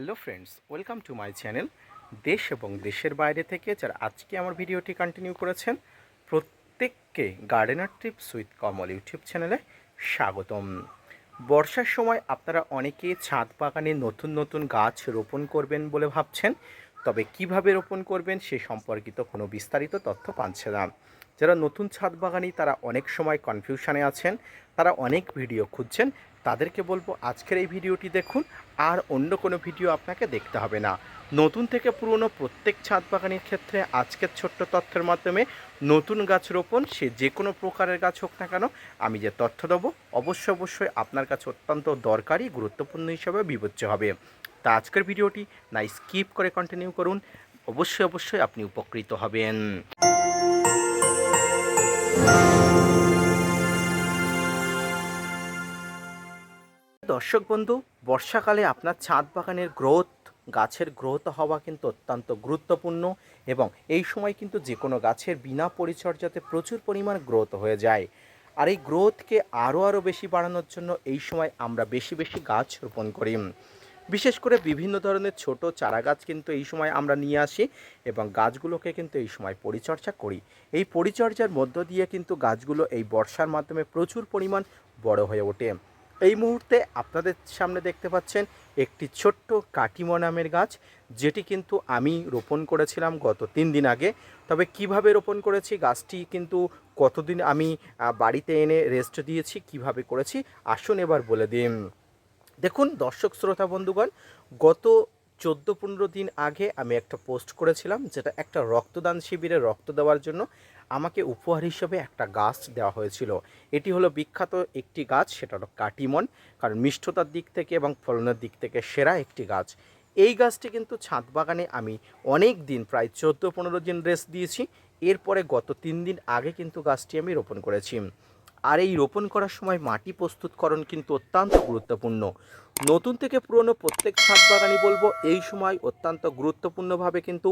Hello friends, welcome to my channel দেশ এবং দেশের বাইরে থেকে যারা আজকে আমার ভিডিওটি কন্টিনিউ করেছেন, প্রত্যেককে gardener tips with Kamal YouTube চ্যানেলে স্বাগতম। বর্ষার সময় আপনারা অনেকেই ছাদ বাগানে নতুন নতুন গাছ রোপণ করবেন বলে ভাবছেন, তবে কীভাবে রোপণ করবেন সে সম্পর্কিত কোনো বিস্তারিত তথ্য পাচ্ছে না। যারা নতুন ছাদ বাগানি, তারা অনেক সময় কনফিউশনে আছেন, তারা অনেক ভিডিও খুঁজছেন। তাদেরকে বলব, আজকের এই ভিডিওটি দেখুন, আর অন্য কোনো ভিডিও আপনাকে দেখতে হবে না। নতুন থেকে পুরনো প্রত্যেক ছাদ বাগানের ক্ষেত্রে আজকের ছোট্ট তথ্যের মাধ্যমে নতুন গাছ রোপণ, সে যে কোনো প্রকারের গাছ হোক না কেন, আমি যে তথ্য দেবো, অবশ্যই অবশ্যই আপনার কাছে অত্যন্ত দরকারি, গুরুত্বপূর্ণ হিসাবে বিবেচ্য হবে। তা আজকের ভিডিওটি না স্কিপ করে কন্টিনিউ করুন, অবশ্যই অবশ্যই আপনি উপকৃত হবেন। দর্শক বন্ধু, বর্ষাকালে আপনার ছাদ বাগানের গ্রোথ, গাছের গ্রোথ হওয়া কিন্তু অত্যন্ত গুরুত্বপূর্ণ এবং এই সময় কিন্তু যে কোনো গাছের বিনা পরিচর্যাতে প্রচুর পরিমাণ গ্রোথ হয়ে যায়। আর এই গ্রোথকে আরও আরও বেশি বাড়ানোর জন্য এই সময় আমরা বেশি বেশি গাছ রোপণ করি। বিশেষ করে বিভিন্ন ধরনের ছোট চারা গাছ কিন্তু এই সময় আমরা নিয়ে আসি এবং গাছগুলোকে কিন্তু এই সময় পরিচর্যা করি। এই পরিচর্যার মধ্য দিয়ে কিন্তু গাছগুলো এই বর্ষার মাধ্যমে প্রচুর পরিমাণ বড় হয়ে ওঠে। এই মুহূর্তে আপনাদের সামনে দেখতে পাচ্ছেন একটি ছোট্ট কাটিমো নামের গাছ, যেটি কিন্তু আমি রোপণ করেছিলাম গত তিন দিন আগে। তবে কীভাবে রোপণ করেছি, গাছটি কিন্তু কতদিন আমি বাড়িতে এনে রেস্ট দিয়েছি, কীভাবে করেছি, আসুন এবার বলে দিন দেখুন, দর্শক, শ্রোতা, বন্ধুগণ, গত চোদ্দ পনেরো দিন আগে আমি একটা পোস্ট করেছিলাম যেটা একটা রক্তদান শিবিরে রক্ত দেওয়ার জন্য আমাকে উপহার হিসেবে একটা গাছ দেওয়া হয়েছিল। এটি হলো বিখ্যাত একটি গাছ, সেটা হলো কাটিমন, কারণ মিষ্টতার দিক থেকে এবং ফলনের দিক থেকে সেরা একটি গাছ। এই গাছটি কিন্তু ছাদ বাগানে আমি অনেক দিন, প্রায় চোদ্দ পনেরো দিন রেস্ট দিয়েছি। এরপরে গত তিন দিন আগে কিন্তু গাছটি আমি রোপণ করেছি। আর এই রোপণ করার সময় মাটি প্রস্তুতকরণ কিন্তু অত্যন্ত গুরুত্বপূর্ণ। নতুন থেকে পুরনো প্রত্যেক ছাদ বাগানি বলব, এই সময় অত্যন্ত গুরুত্বপূর্ণভাবে কিন্তু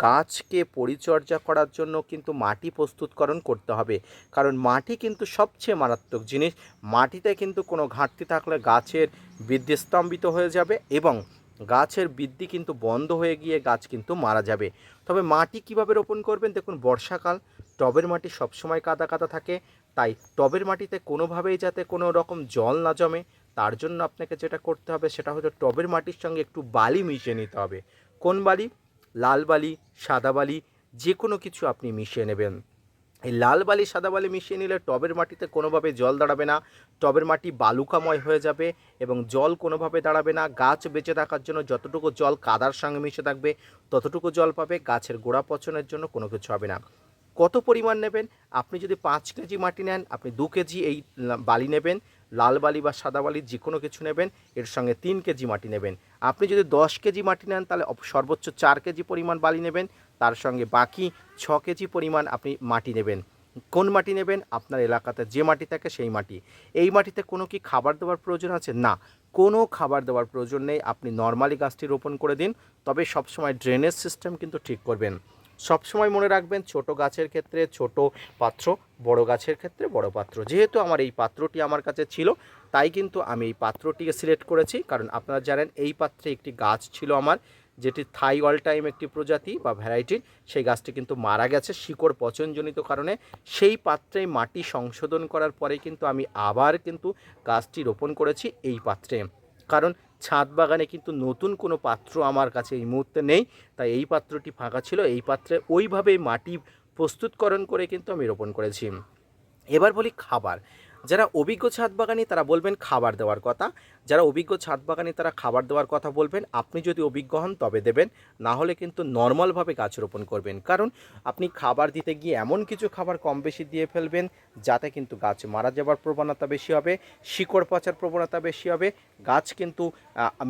গাছকে পরিচর্যা করার জন্য কিন্তু মাটি প্রস্তুতকরণ করতে হবে। কারণ মাটি কিন্তু সবচেয়ে মারাত্মক জিনিস, মাটিতে কিন্তু কোনো ঘাটতি থাকলে গাছের বৃদ্ধি স্তম্ভিত হয়ে যাবে এবং গাছের বৃদ্ধি কিন্তু বন্ধ হয়ে গিয়ে গাছ কিন্তু মারা যাবে। তবে মাটি কীভাবে রোপণ করবেন? দেখুন, বর্ষাকাল, টবের মাটি সবসময় কাদা কাদা থাকে তাই টবের মাটিতে কোনোভাবেই যাতে কোনো রকম জল না জমে, তার জন্য আপনাকে যেটা করতে হবে সেটা হলো টবের মাটির সঙ্গে একটু বালি মিশিয়ে নিতে হবে। কোন বালি? লাল বালি, সাদা বালি যে কোনো কিছু আপনি মিশিয়ে নেবেন। এই লাল বালি, সাদা বালি মিশিয়ে নিলে টবের মাটিতে কোনোভাবে জল দাঁড়াবে না, টবের মাটি বালুকাময় হয়ে যাবে এবং জল কোনোভাবে দাঁড়াবে না। গাছ বেঁচে থাকার জন্য যতটুকু জল কাদার সঙ্গে মিশে থাকবে, ততটুকু জল পাবে। গাছের গোড়া পচনের জন্য কোনো কিছু হবে না। কত পরিমাণ নেবেন? আপনি যদি পাঁচ কেজি মাটি নেন, আপনি দু কেজি এই বালি নেবেন, লাল বালি বা সাদা বালি যে কোনো কিছু নেবেন, এর সঙ্গে তিন কেজি মাটি নেবেন। আপনি যদি দশ কেজি মাটি নেন, তাহলে সর্বোচ্চ চার কেজি পরিমাণ বালি নেবেন, তার সঙ্গে বাকি ছ কেজি পরিমাণ আপনি মাটি নেবেন। কোন মাটি নেবেন? আপনার এলাকাতে যে মাটি থাকে সেই মাটি। এই মাটিতে কোনো কি খাবার দেওয়ার প্রয়োজন আছে? না। কোনো খাবার দেওয়ার প্রয়োজন নেই। আপনি নর্মালি গাছটি রোপণ করে দিন, তবে সবসময় ড্রেনেজ সিস্টেম কিন্তু ঠিক করবেন। সবসময় মনে রাখবেন ছোট গাছের ক্ষেত্রে ছোট পাত্র, বড় গাছের ক্ষেত্রে বড় পাত্র। যেহেতু আমার এই পাত্রটি আমার কাছে ছিল, তাই কিন্তু আমি এই পাত্রটিকে সিলেক্ট করেছি। কারণ আপনারা জানেন এই পাত্রে একটি গাছ ছিল আমার, যেটি থাই অল টাইম একটি প্রজাতি বা ভ্যারাইটির সেই গাছটি কিন্তু মারা গেছে শিকড় পচনজনিত কারণে। সেই পাত্রে মাটি সংশোধন করার পরে কিন্তু আমি আবার কিন্তু গাছটি রোপণ করেছি এই পাত্রে। কারণ ছাদ বাগানে কিন্তু নতুন কোনো পাত্র আমার কাছে এই মুহূর্তে নেই, তাই এই পাত্রটি ফাঁকা ছিল, এই পাত্রে ওইভাবেই মাটি প্রস্তুতকরণ করে কিন্তু আমি রোপণ করেছি। এবার বলি খাবার। যারা অভিজ্ঞ ছাদ বাগানি তারা বলবেন খাবার দেওয়ার কথা। যারা অভিজ্ঞ ছাদ বাগানি তারা খাবার দেওয়ার কথা বলবেন। আপনি যদি অভিজ্ঞ হন, তবে দেবেন। না হলে কিন্তু নর্মালভাবে গাছ রোপণ করবেন। কারণ আপনি খাবার দিতে গিয়ে এমন কিছু খাবার কম বেশি দিয়ে ফেলবেন, যাতে কিন্তু গাছ মারা যাবার প্রবণতা বেশি হবে, শিকড় পচার প্রবণতা বেশি হবে, গাছ কিন্তু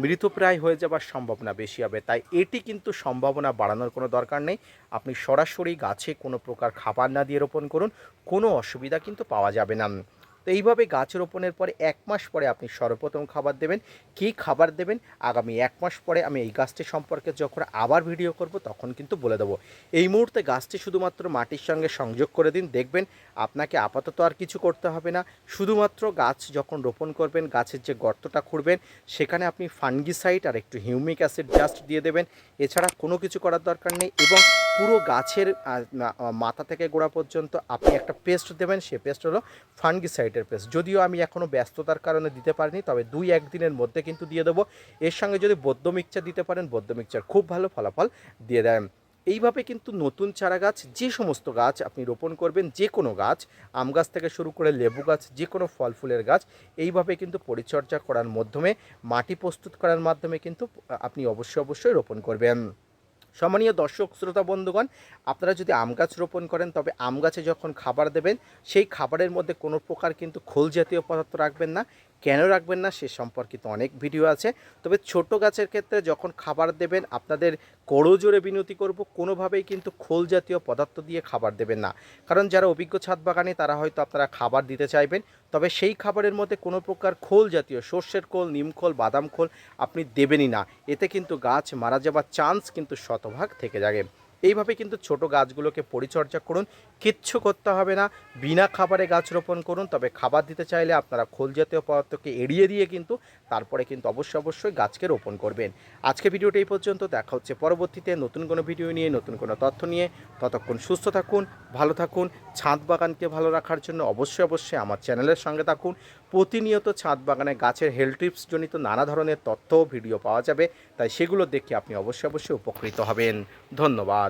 মৃতপ্রায় হয়ে যাবার সম্ভাবনা বেশি হবে। তাই এটি কিন্তু সম্ভাবনা বাড়ানোর কোনো দরকার নেই। আপনি সরাসরি গাছে কোনো প্রকার খাবার না দিয়ে রোপণ করুন। কোনো অসুবিধা কিন্তু পাওয়া যাবে না। তো এইভাবে গাছ রোপণের পরে এক মাস পরে আপনি সর্বপ্রথম খাবার দেবেন। কী খাবার দেবেন? আগামী এক মাস পরে আমি এই গাছটি সম্পর্কে যখন আবার ভিডিও করব, তখন কিন্তু বলে দেবো। এই মুহূর্তে গাছটি শুধুমাত্র মাটির সঙ্গে সংযোগ করে দিন, দেখবেন আপনাকে আপাতত আর কিছু করতে হবে না। শুধুমাত্র গাছ যখন রোপণ করবেন, গাছের যে গর্তটা খুঁড়বেন, সেখানে আপনি ফানগিসাইড আর একটু হিউমিক অ্যাসিড জাস্ট দিয়ে দেবেন। এছাড়া কোনো কিছু করার দরকার নেই এবং পুরো গাছের মাথা থেকে গোড়া পর্যন্ত আপনি একটা পেস্ট দেবেন, সে পেস্ট হলো ফানগিসাইডের পেস্ট। যদিও আমি এখনও ব্যস্ততার কারণে দিতে পারিনি, তবে দুই একদিনের মধ্যে কিন্তু দিয়ে দেবো। এর সঙ্গে যদি বদ্ধ মিক্সচার দিতে পারেন বদ্ধ মিক্সচার খুব ভালো ফলাফল দিয়ে দেন। এইভাবে কিন্তু নতুন চারা গাছ, যে সমস্ত গাছ আপনি রোপণ করবেন, যে কোনো গাছ, আম গাছ থেকে শুরু করে লেবু গাছ, যে কোনো ফল ফুলের গাছ, এইভাবে কিন্তু পরিচর্যা করার মাধ্যমে, মাটি প্রস্তুত করার মাধ্যমে কিন্তু আপনি অবশ্যই অবশ্যই রোপণ করবেন। সম্মানীয় দর্শক, শ্রোতা, বন্ধুগণ, আপনারা যদি আম গাছ রোপণ করেন, তবে আম গাছে যখন খাবার দেবেন, সেই খাবারের মধ্যে কোনো প্রকার কিন্তু খোল জাতীয় পদার্থ রাখবেন না। কেন রাখবেন না সে সম্পর্কিত অনেক ভিডিও আছে। তবে ছোট গাছের ক্ষেত্রে যখন খাবার দেবেন, আপনাদের করজোরে বিনতি করব, কোনোভাবেই কিন্তু খোল জাতীয় পদার্থ দিয়ে খাবার দেবেন না। কারণ যারা অভিজ্ঞ ছাদ বাগানে, তারা হয়তো আপনারা খাবার দিতে চাইবেন। তবে সেই খাবারের মধ্যে কোনো প্রকার খোল জাতীয়, সর্ষের খোল, নিম খোল, বাদাম খোল আপনি দেবেনই না। এতে কিন্তু গাছ মারা যাবার চান্স কিন্তু শতভাগ থেকে যাবে। এইভাবে কিন্তু ছোট গাছগুলোকে পরিচর্যা করুন, কিচ্ছু করতে হবে না, বিনা খাবারে গাছ রোপণ করুন, তবে খাবার দিতে চাইলে আপনারা খোল জাতীয় পদার্থকে এড়িয়ে দিয়ে কিন্তু তারপরে কিন্তু অবশ্যই অবশ্যই গাছকে রোপণ করবেন। আজকে ভিডিওটা এই পর্যন্ত, দেখা হচ্ছে পরবর্তীতে নতুন কোনো ভিডিও নিয়ে, নতুন কোনো তথ্য নিয়ে। ততক্ষণ সুস্থ থাকুন, ভালো থাকুন, ছাদ বাগানকে ভালো রাখার জন্য অবশ্যই অবশ্যই আমার চ্যানেলের সঙ্গে থাকুন। প্রতিনিয়ত ছাদ বাগানে গাছের হেলথ টিপস জনিত নানা ধরনের তথ্য, ভিডিও পাওয়া যাবে, তাই সেগুলো দেখে আপনি অবশ্যই অবশ্যই উপকৃত হবেন। ধন্যবাদ।